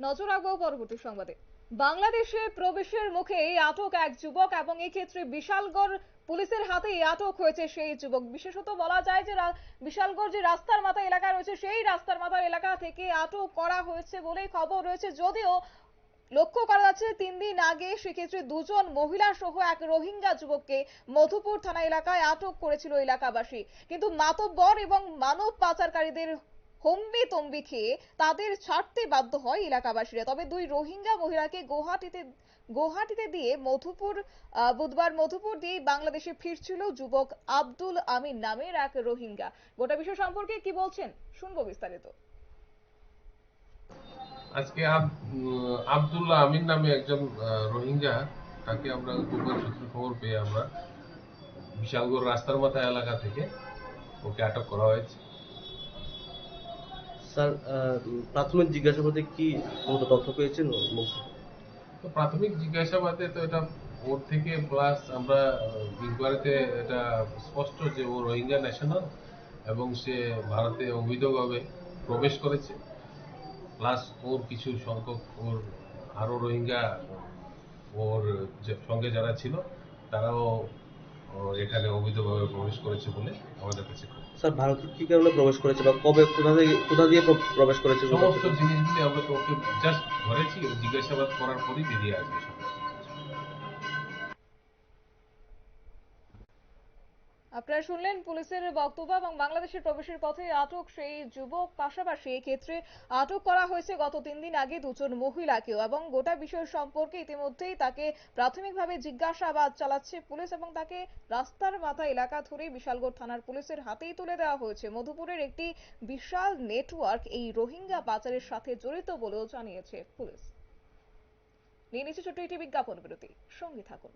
নজর রাখব পরবর্তী সংবাদে। বাংলাদেশে প্রবেশের মুখে আটক এক যুবক এবং এই ক্ষেত্রে বিশালগড় পুলিশের হাতেই আটক হয়েছে সেই যুবক। বিশেষত বলা যায় যে বিশালগড় যে রাস্তার মাথা এলাকা রয়েছে, সেই রাস্তার মাথার এলাকা থেকে আটক করা হয়েছে বলেই খবর রয়েছে। যদিও লক্ষ্য করা যাচ্ছে তিন দিন আগে সেক্ষেত্রে দুজন মহিলা সহ এক রোহিঙ্গা যুবককে মধুপুর থানা এলাকায় আটক করেছিল এলাকাবাসী। কিন্তু মাতব্বর এবং মানব পাচারকারীদের হম্বি তম্বি খেয়ে তাদের ছাড়তে বাধ্য হয় এলাকাবাসীরা। তবে দুই রোহিঙ্গা মহিলাকে গুয়াহাটিতে গুয়াহাটিতে দিয়ে মধুপুর বুধবার মধুপুর দিয়ে বাংলাদেশে ফিরছিল যুবক আব্দুল আমিন নামের এক রোহিঙ্গা। গোটা বিষয় সম্পর্কে কি বলছেন শুনব বিস্তারিত। আজকে আব- আব্দুল্লাহ আমিন নামে একজন রোহিঙ্গা, তাকে আমরা গোপন সূত্রে খবর পেয়ে আমরা বিশালগড় রাস্তার মাথা এলাকা থেকে ওকে আটক করা হয়েছে। স্যার প্রাথমিক জিজ্ঞাসাবাদে কি কোনো তথ্য পেয়েছেন? তো প্রাথমিক জিজ্ঞাসাবাদে তো এটা ওর থেকে প্লাস আমরা ইনকোয়ারিতে এটা স্পষ্ট যে ও রোহিঙ্গা ন্যাশনাল এবং সে ভারতে অবৈধভাবে প্রবেশ করেছে। প্লাস ওর কিছু সংখ্যক, ওর আরও রোহিঙ্গা ওর সঙ্গে যারা ছিল, তারাও এখানে অবৈধভাবে প্রবেশ করেছে বলে আমাদের কাছে। স্যার ভারতে কি কারণে প্রবেশ করেছে বা কবে কোথা থেকে কোথা দিয়ে প্রবেশ করেছে সমস্ত জিনিসগুলি আমরা তো ওকে জাস্ট ধরেছি জিজ্ঞাসাবাদ করার পরই বেরিয়ে আসবে আপনারা শুনলেন পুলিশের বক্তব্য এবং বাংলাদেশের প্রবেশের পথে আটক সেই যুবক। পাশাপাশি এক্ষেত্রে আটক করা হয়েছে গত তিন দিন আগে দুজন মহিলাকেও এবং গোটা বিষয় সম্পর্কে ইতিমধ্যেই তাকে প্রাথমিকভাবে জিজ্ঞাসাবাদ চালাচ্ছে পুলিশ এবং তাকে রাস্তার মাথা এলাকা ধরে বিশালগড় থানার পুলিশের হাতেই তুলে দেওয়া হয়েছে। মধুপুরের একটি বিশাল নেটওয়ার্ক এই রোহিঙ্গা পাচারের সাথে জড়িত বলেও জানিয়েছে পুলিশ। নিয়ে নিচ্ছে ছোট্ট একটি বিজ্ঞাপন বিরতি। সঙ্গে থাকুন।